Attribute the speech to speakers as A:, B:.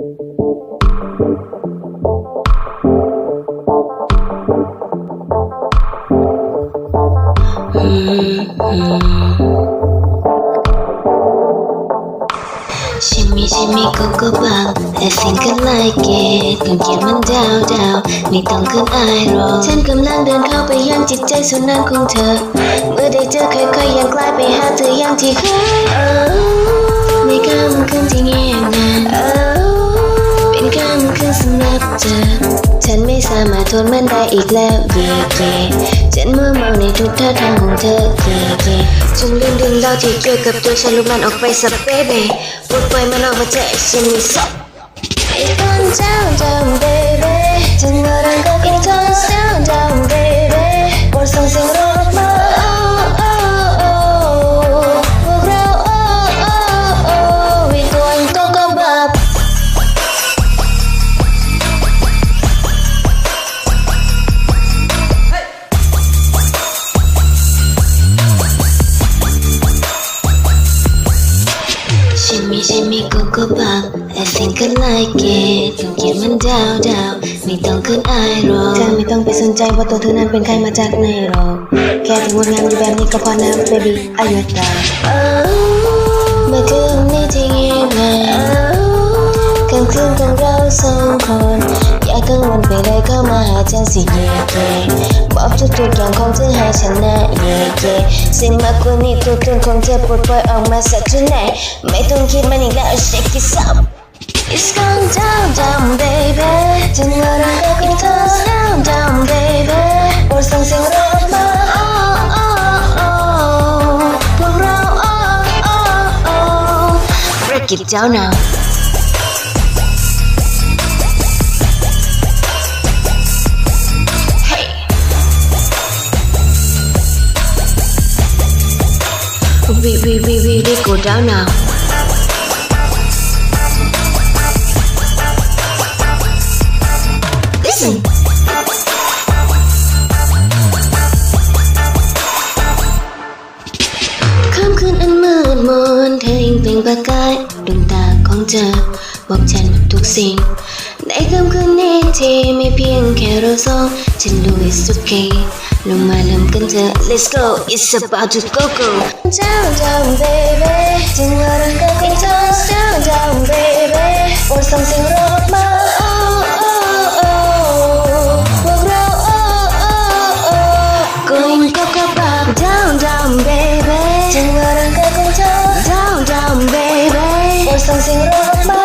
A: ชิมิชิมิโกโก้บัง I think I like it ความคิดมันดาวดาวไม่ต้องขึ้นอายหรอกฉันกำลังเดินเข้าไปยังจิตใจส่วนนั้นของเธอ เมื่อได้เจอค่อยๆยังกลายไปหาเธออย่างที่เคยในค่ำคืนที่เงียบงันเออเป็น ฉันไม่สามารถทนมันได้อีกแล้วเย่เย่ฉันมัวเมาในทุกท่าทางของเธอเย่เย่จงลืมดึงเราที่เกี่ยวกับตัวฉันลุกมันออกไปสับเบ้เบ้ปลดปล่อยมันออกมาเจอฉันมีสับ It comes down down baby ถึ ชิมิชิมิโกโก้บับ I think I like it ต้องเขียนมันดาวดาวไม่ต้องขึ้นอายหรอกเธอไม่ต้องไปสนใจว่าตัวเธอนั้นเป็นใครมาจากไหนหรอก แค่ที่งดงามอยู่แบบนี้ก็พอนะ baby อายุตาเมื่อคืนนี้ที่เงียบงันกลางคืนของเราสองคนอย่า กังวลไปเลยเข้ามาหาฉันสิเย่เย่บอกทุกๆอย่างของเธอให้ฉันนะเย่เย่สิ่งมากกว่านี้ตัวตนของเธอปลดปล่อยออกมาสักทีไหนไม่ต้องคิดมันอีกแล้ว shake it up It's gone down down baby ถึงเวลาก็ต้อง toss down down baby บทส่งเสียงร้องมาพวกเรา break it down now We we we we we go down now Listen ค่ำคืนอันมืดมนเธอยังเปล่งประกายดวงตาขอ Lumalam ka dyan. Let's go. It's about to go go. Down, down, baby. 진열한 같은 tones. Down, down, baby. Or something wrong. My oh, oh, oh. We'll grow. Oh, oh, oh. Going go go pop. Down, down, baby. 진열한 같은 tones. Down, down, baby. Or something wrong. My